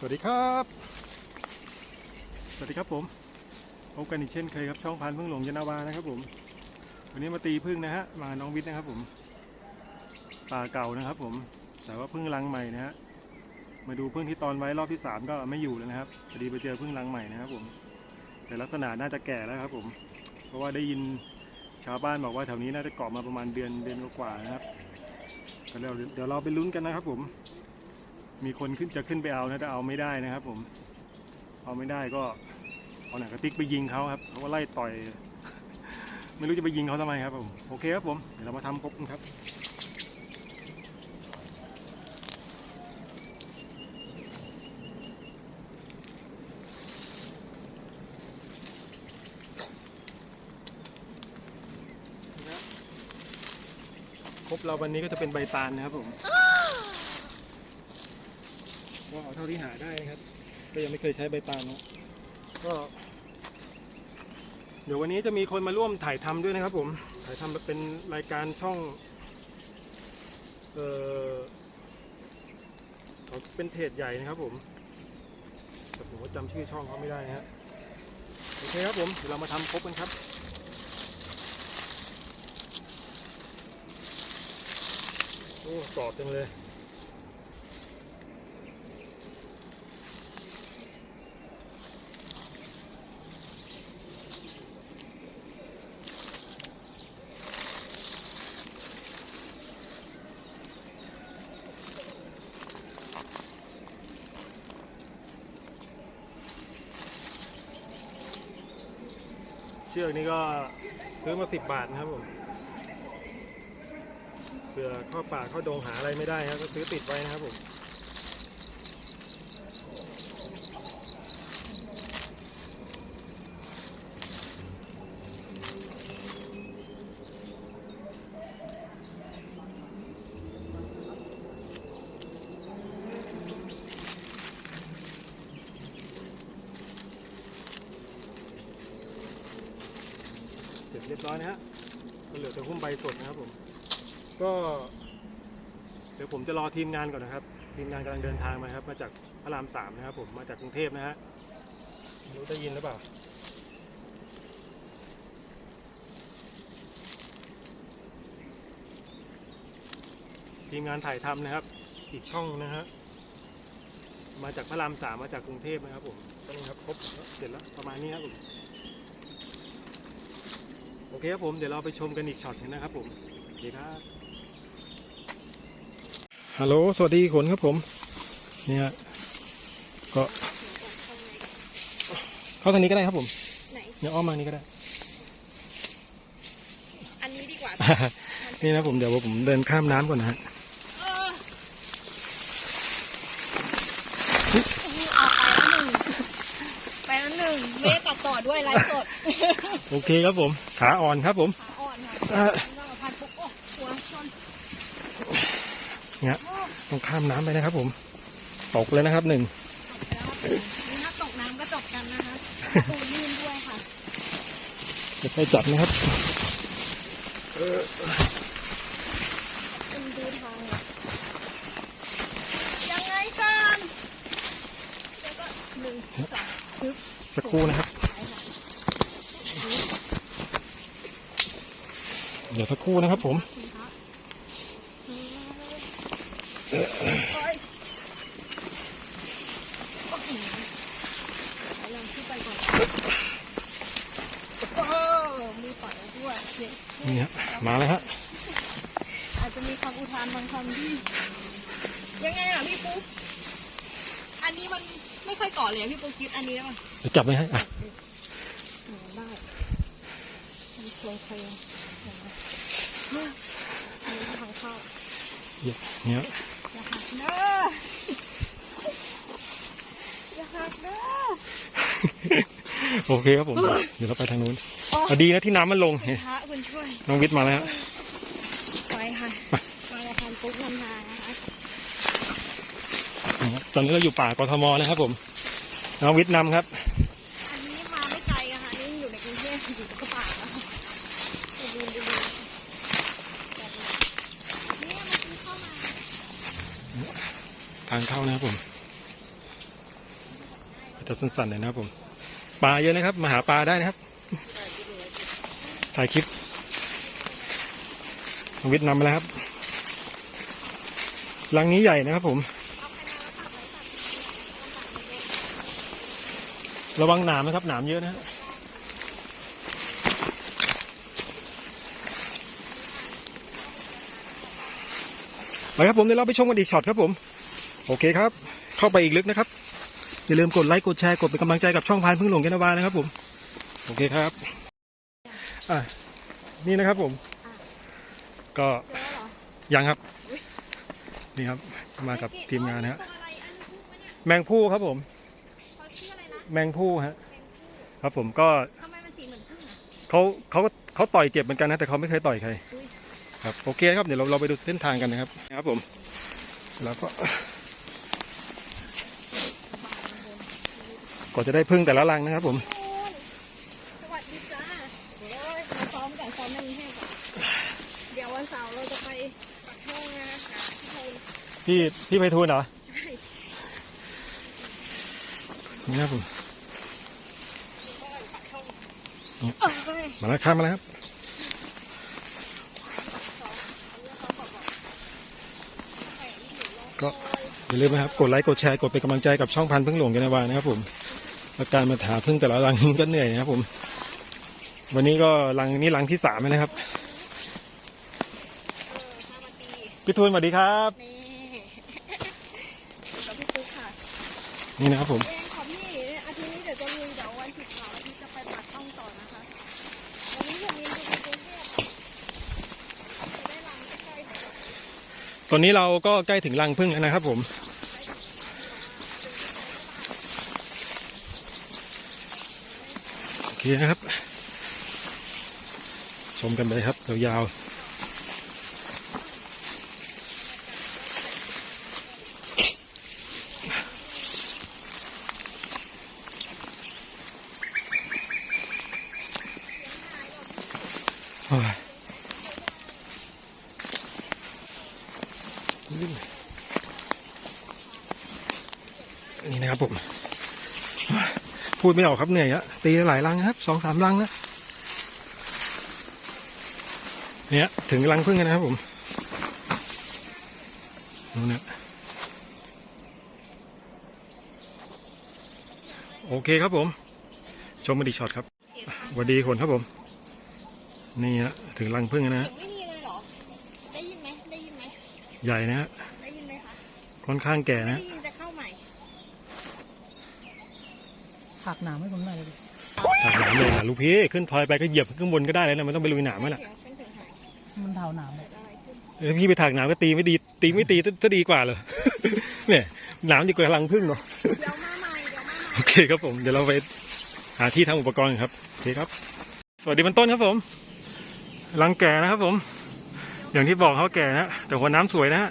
สวัสดีครับ สวัสดีครับผม พบกันอีกเช่นเคยครับช่องพันธุ์พึ่งหลงยานาวานะครับผม วันนี้มาตีพึ่งนะฮะ มาน้องวิทย์นะครับผม ป่าเก่านะครับผม แต่ว่าพึ่งรังใหม่นะฮะ มาดูพึ่งที่ตอนไว้รอบที่สามก็ไม่อยู่แล้วนะครับพอดีไปเจอพึ่งรังใหม่นะครับผม แต่ลักษณะน่าจะแก่แล้วครับผม เพราะว่าได้ยินชาวบ้านบอกว่าแถวนี้น่าจะเกาะมาประมาณเดือนเดือนกว่าๆนะครับ ก็เดี๋ยวเดี๋ยวเราไปลุ้นกันนะครับผม มีคนขึ้นจะขึ้นไปเอานะแต่เอาไม่ได้นะครับ ผม เอาไม่ได้ก็เอาหนังกระติกไปยิงเขาครับเขาก็ไล่ต่อย ไม่รู้จะไปยิงเขาทำไมครับผมโอเคครับผมเดี๋ยวเรามาทำครบครับครบเราวันนี้ก็จะเป็นใบตาลนะครับผม ก็เอาเท่าที่หาได้นะครับ ก็ยังไม่เคยใช้ใบตาลนะก็ เดี๋ยววันนี้จะมีคนมาร่วมถ่ายทำด้วยนะครับ ผม ถ่ายทำแบบเป็นรายการช่องเออเป็นเพจใหญ่นะครับ ผมแต่ผมก็จำชื่อช่องเขาไม่ได้นะฮะโอเคครับผมเดี๋ยวเรามาทำครบกันครับโอ้กรอบจังเลย ชือกนี้ก็ซื้อมาสิบบาทนะครับผมเผื่อเข้าป่าเข้าดงหาอะไรไม่ได้ครับก็ซื้อติดไว้นะครับผม เรียบร้อยนะฮะก็เหลือแต่หุ้มใบสดนะครับผม ก็เดี๋ยวผมจะรอทีมงานก่อนนะครับ ทีมงานกำลังเดินทางมาครับ มาจากพระรามสามนะครับ ผมมาจากกรุงเทพนะฮะรู้ได้ยินหรือเปล่าทีมงานถ่ายทำนะครับ อีกช่องนะฮะมาจากพระรามสามมาจากกรุงเทพนะครับผมต้องครับครบเสร็จแล้วประมาณนี้ครับผม เคครับผมเดี๋ยวเราไปชมกันอีกช็อตหนึงนะครับผมโอเคครับฮัลโหลสวัสดีขนครับผม เนี่ยก็เข้าทางนี้ก็ได้ครับผมไหนเนี่ยอ้อมมานี้ก็ได้ อันนี้ดีกว่า นี่นะผมเดี๋ยวผมเดินข้ามน้ำก่อนนะฮะ เออเอาไปแล้วหนึ่ง ไปแล้วหนึ่งไม่ได้ตัดต่อด้วยไลฟ์สดโอเคครับผม ขาอ่อนครับผม ขาอ่อนค่ะเอ่อต้องเอาพันปุ๊บโอ้หัวชนเนี่ยต้องข้ามน้ำไปนะครับผม ตกเลยนะครับหนึ่งนี่ถ้าตกน้ำก็จบกันนะคะตูลื่นด้วยค่ะจะไปจับนะครับคุณดูทางเลยยังไงกันแล้วก็หนึ่งสองปึ๊บสักครู่นะครับ ไปค่ะ เดี๋ยวสักครู่นะครับผมคุณคะโอ้ยโอ้โหไปลองขึ้นไปก่อนโอ้มีปล่อยไว้ด้วยเนี่ยนี่ฮะมาแล้วฮะอาจจะมีคำอุทานบางคำที่ยังไงอะพี่ปุ๊กอันนี้มันไม่ค่อยเกาะเลยอะพี่ปุ๊กคิดอันนี้ได้ป่ะเดี๋ยวจับไว้ให้อะอืมได้มันโครงเคลงเห็นไหมอันนี้ทางเข้า เนี่ยอย่าหักเด้ออย่าหักเด้อโอเคครับผม เดี๋ยวเราไปทางนู้นโอ้อะดีนะที่น้ำมันลงเห็นพระคุณช่วยน้องวิทย์มาแล้วฮะไปค่ะมาละพันปุ๊กนำทางนะคะนี่ฮะตอนนี้เราอยู่ป่ากทมนะครับผม น้องวิทย์นำครับ อันนี้มาไม่ไกลอะค่ะ นี่อยู่ในกรุงเทพอยู่ก็ป่าแล้วค่ะไปดูดูดูแบบนี้เนี่ยมันคือเข้างเข้านะครับผมจะสั้นๆหน่อยนะครับผมปลาเยอะนะครับ มาหาปลาได้นะครับ ถ่ายคลิปวิทย์นำมาแล้วครับลังนี้ใหญ่นะครับผม ระวังหนามนะครับ หนามเยอะนะฮะไปครับผมเดี๋ยวเราไปชมกันอีกช็อตครับผม โอเคครับ เข้าไปอีกลึกนะครับ อย่าลืมกดไลค์กดแชร์กดเป็นกำลังใจกับช่องพานพึ่งหลงยานนาวานะครับผม โอเคครับ อะนี่นะครับผม ก็เจอแล้วเหรอยังครับ นี่ครับ มากับทีมงานนะฮะตัวอะไรอันนี้พูดไหมเนี่ยแมงผู้ครับผมเขาชื่ออะไรนะแมงผู้ฮะแมงผู้ครับผมก็ทำไมมันสีเหมือนพึ่งอะเขาเขาเขาต่อยเจ็บเหมือนกันนะแต่เขาไม่เคยต่อยใครอุ๊ยครับโอเคครับเดี๋ยวเราเราไปดูเส้นทางกันนะครับ ครับผม แล้วก็ ก็จะได้พึ่งแต่ละรังนะครับผมโอ้ยสวัสดีจ้าเดี๋ยวเราซ้อมกันซ้อมในกรุงเทพก่อนเดี๋ยววันเสาร์เราจะไปปักธงนะหาพี่โทนพี่พี่ไพฑูรย์เหรอ ใช่นี่นะครับผมปักธงอืมเออไปมาแล้วครับมาแล้วครับ ก็อย่าลืมนะครับ กดไลค์ กดแชร์ กดเป็นกำลังใจกับช่องพันธุ์พึ่งหลวงกันนะวานะครับผม แล้วการมาหาพึ่งแต่ละรังก็เหนื่อยนะครับผม วันนี้ก็รังนี้รังที่สามแล้วนะครับเออห้านาทีพี่ทูนสวัสดีครับ นี่กับพี่ตุ๊กค่ะนี่นะครับผมเองค่ะพี่อาทิตย์นี้เดี๋ยวจะลุยเดี๋ยววันศุกร์เสาร์อาทิตย์จะไปปักต้องต่อนะคะวันนี้ผมมีดูในกรุงเทพค่ะจะได้รังใกล้ๆของเราตอนนี้เราก็ใกล้ถึงรังพึ่งแล้วนะครับผม โอเคนะครับ ชมกันไปครับยาวๆนี่นะครับผม พูดไม่ออกครับเหนื่อยอะตีหลายรังครับสองสามรังนะเนี่ยถึงรังพึ่งแล้วนะครับผมนู่นนะโอเคครับผม ชมมาดีช็อตครับสวัสดีคนครับผม นี่ฮะถึงรังพึ่งแล้วนะฮะเสียงไม่มีเลยเหรอ ได้ยินไหมได้ยินไหมใหญ่นะฮะได้ยินไหมคะค่อนข้างแก่ไม่นะ ได้ยินจะเข้าใหม่ หักหนามให้ผมหน่อยเลยดิถากหนามเลยนะลูกพี่ขึ้นทอยไปก็เหยียบขึ้นบนก็ได้แล้วนะไม่ต้องไปลุยหนามมันอะเสียงฉันถึงหายมันเท้าหนามเลยเกิดอะไรขึ้นเออพี่ไปถากหนามก็ตีไม่ดี ตีไม่ตีจะดีกว่าเหรอเนี่ยหนามดีกว่ารังพึ่งเนาะเดี๋ยวมาใหม่เดี๋ยวมาใหม่โอเคครับผมเดี๋ยวเราไปหาที่ทำอุปกรณ์กันครับโอเคครับ สวัสดีบรรต้นครับผมรังแก่นะครับผม อย่างที่บอกเขาแก่นะแต่หัวน้ำสวยนะฮะ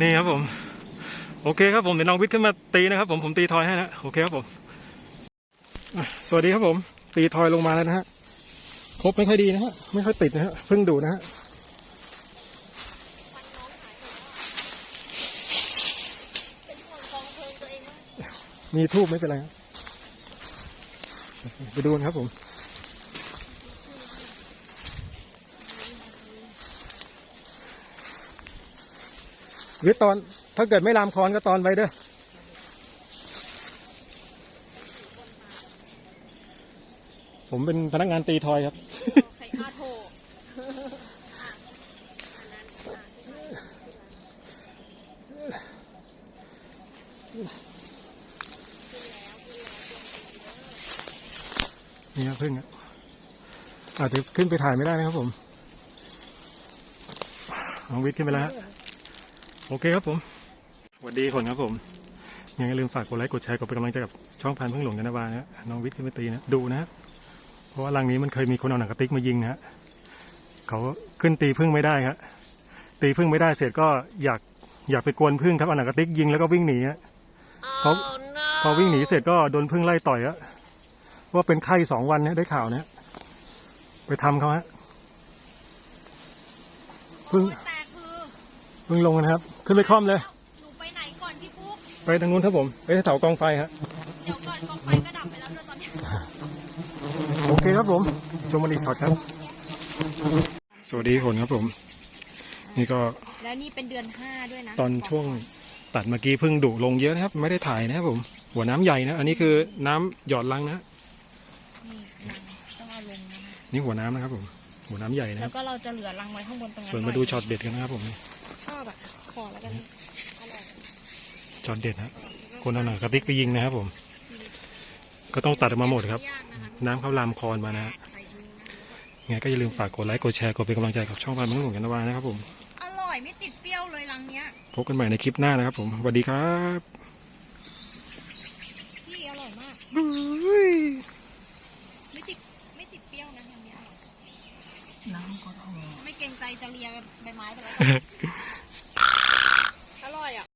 นี่ครับผม โอเคครับผมเดี๋ยวน้องวิทย์ขึ้นมาตีนะครับ ผมผมตีทอยให้นะโอเคครับผมสวัสดีครับผม ตีทอยลงมาแล้วนะฮะครบไม่ค่อยดีนะฮะไม่ค่อยติดนะฮะเพิ่งดูนะฮะมีทูบไม่เป็นไรครับไปดูนะครับผมหรือตอน ถ้าเกิดไม่ลามคอนก็ตอนไปเด้อผมเป็นพนักงานตีทอยครับ ใครอาโทนี่ครับพึ่งอะอาจจะขึ้นไปถ่ายไม่ได้นะครับผมน้องวิทย์ขึ้นไปแล้ว โอเคครับผม สวัสดีคนครับผมยังอย่าลืมฝากกดไลค์กดแชร์กดเป็นกำลังใจกับช่องพันพึ่งหลงกันนะบานะน้องวิทย์ขึ้นไปตีนะดูนะเพราะว่ารังนี้มันเคยมีคนเอาหนังกระติกมายิงนะฮะเขาขึ้นตีพึ่งไม่ได้ครับตีพึ่งไม่ได้เสร็จก็อยากอยากไปกวนพึ่งครับเอาหนังกระติกยิงแล้วก็วิ่งหนีฮะพอพอวิ่งหนีเสร็จก็โดนพึ่งไล่ต่อยฮะว่าเป็นไข้สองวันเนี่ยได้ข่าวเนี่ยไปทำเขาฮะพิ่งพิ่งลงนะครับ ขึ้นไปคล่อมเลย ไปไหนก่อนพี่ปุ๊กไปทางนู้นครับผม ไปแถวกองไฟฮะเดี๋ยวก่อนกองไฟก็ดับไปแล้วด้วยตอนเนี้ยโอเคครับผมชมมันอีกช็อตครับ สวัสดีทุกคนครับผม นี่ก็แล้วนี่เป็นเดือนห้าด้วยนะตอนช่วงตัดเมื่อกี้เพิ่งดุลงเยอะนะครับ ไม่ได้ถ่ายนะครับผม หัวน้ำใหญ่นะ อันนี้คือน้ำหยอดลังนะ นี่ต้องเอาลงนะนี่หัวน้ำนะครับผม หัวน้ำใหญ่นะคแล้รับวก็เราจะเหลือรังไว้ข้างบนตรงนั้นส่วนมาดูช็อตเด็ดกันนะครับผม ชอบอะขอแล้วกัน อร่อยช็อตเด็ดนะคนเอาหนังกระติกไปยิงนะครับผม ก็ต้องตัดออกมาหมดครับยากนะคะน้ำเข้าลามคอนมานะฮะใส่ดูนะยังไงก็อย่าลืมฝากกดไลค์กดแชร์กดเป็นกำลังใจกับช่องพันธุ์หลวงกันนะวานะครับผมอร่อยไม่ติดเปรี้ยวเลยรังเนี้ยพบกันใหม่ในคลิปหน้านะครับผมสวัสดีครับพี่อร่อยมากบุ้ยไม่ติดไม่ติดเปรี้ยวนะรังเนี้ยอร่อยน้ำก็ทองไม่เกรงใจจะเลียใบไม้ไปแล้วกัน